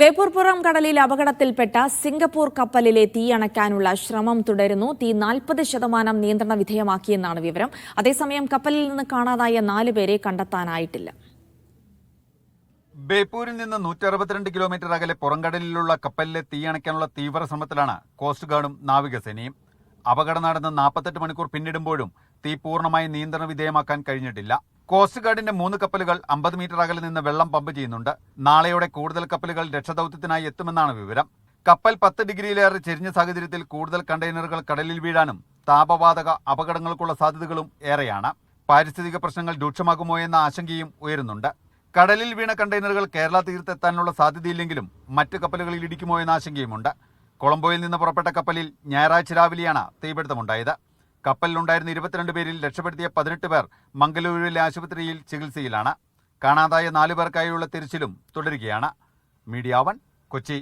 ബേപ്പൂർപുറം കടലിൽ അപകടത്തിൽപ്പെട്ട സിംഗപ്പൂർ കപ്പലിലെ തീ അണയ്ക്കാനുള്ള ശ്രമം തുടരുന്നു. തീ നാൽപ്പത് ശതമാനം നിയന്ത്രണ വിധേയമാക്കിയെന്നാണ് വിവരം. അതേസമയം കപ്പലിൽ നിന്ന് കാണാതായ നാല് പേരെ കണ്ടെത്താനായിട്ടില്ല. ബേപ്പൂരിൽ നിന്ന് നൂറ്റി അറുപത്തിരണ്ട് കിലോമീറ്റർ അകലെ പുറംകടലിലുള്ള കപ്പലിലെ തീയണയ്ക്കാനുള്ള തീവ്ര ശ്രമത്തിലാണ് കോസ്റ്റ് ഗാർഡും നാവികസേനയും അപകടം നടന്ന് നാൽപ്പത്തെട്ട് മണിക്കൂർ പിന്നിടുമ്പോഴും തീ പൂർണമായി നിയന്ത്രണ വിധേയമാക്കാൻ കഴിഞ്ഞിട്ടില്ല. കോസ്റ്റ് ഗാർഡിന്റെ മൂന്ന് കപ്പലുകൾ അമ്പത് മീറ്റർ അകലെ നിന്ന് വെള്ളം പമ്പ് ചെയ്യുന്നുണ്ട്. നാളെയോടെ കൂടുതൽ കപ്പലുകൾ രക്ഷാദൌത്യത്തിനായി എത്തുമെന്നാണ് വിവരം. കപ്പൽ പത്ത് ഡിഗ്രിയിലേറെ ചെരിഞ്ഞ സാഹചര്യത്തിൽ കൂടുതൽ കണ്ടെയ്നറുകൾ കടലിൽ വീഴാനും താപവാതക അപകടങ്ങൾക്കുള്ള സാധ്യതകളും ഏറെയാണ്. പാരിസ്ഥിതിക പ്രശ്നങ്ങൾ രൂക്ഷമാകുമോ എന്ന ആശങ്കയും ഉയരുന്നുണ്ട്. കടലിൽ വീണ കണ്ടെയ്നറുകൾ കേരള തീരത്തെത്താനുള്ള സാധ്യതയില്ലെങ്കിലും മറ്റ് കപ്പലുകളിൽ ഇടിക്കുമോ എന്ന ആശങ്കയുമുണ്ട്. കൊളംബോയിൽ നിന്ന് പുറപ്പെട്ട കപ്പലിൽ ഞായറാഴ്ച രാവിലെയാണ് തീപിടുത്തമുണ്ടായത്. കപ്പലിലുണ്ടായിരുന്ന ഇരുപത്തിരണ്ട് പേരിൽ രക്ഷപ്പെടുത്തിയ പതിനെട്ട് പേർ മംഗലൂരുവിലെ ആശുപത്രിയിൽ ചികിത്സയിലാണ്. കാണാതായ നാലു പേർക്കായുള്ള തിരച്ചിലും തുടരുകയാണ്. Media one Kochi.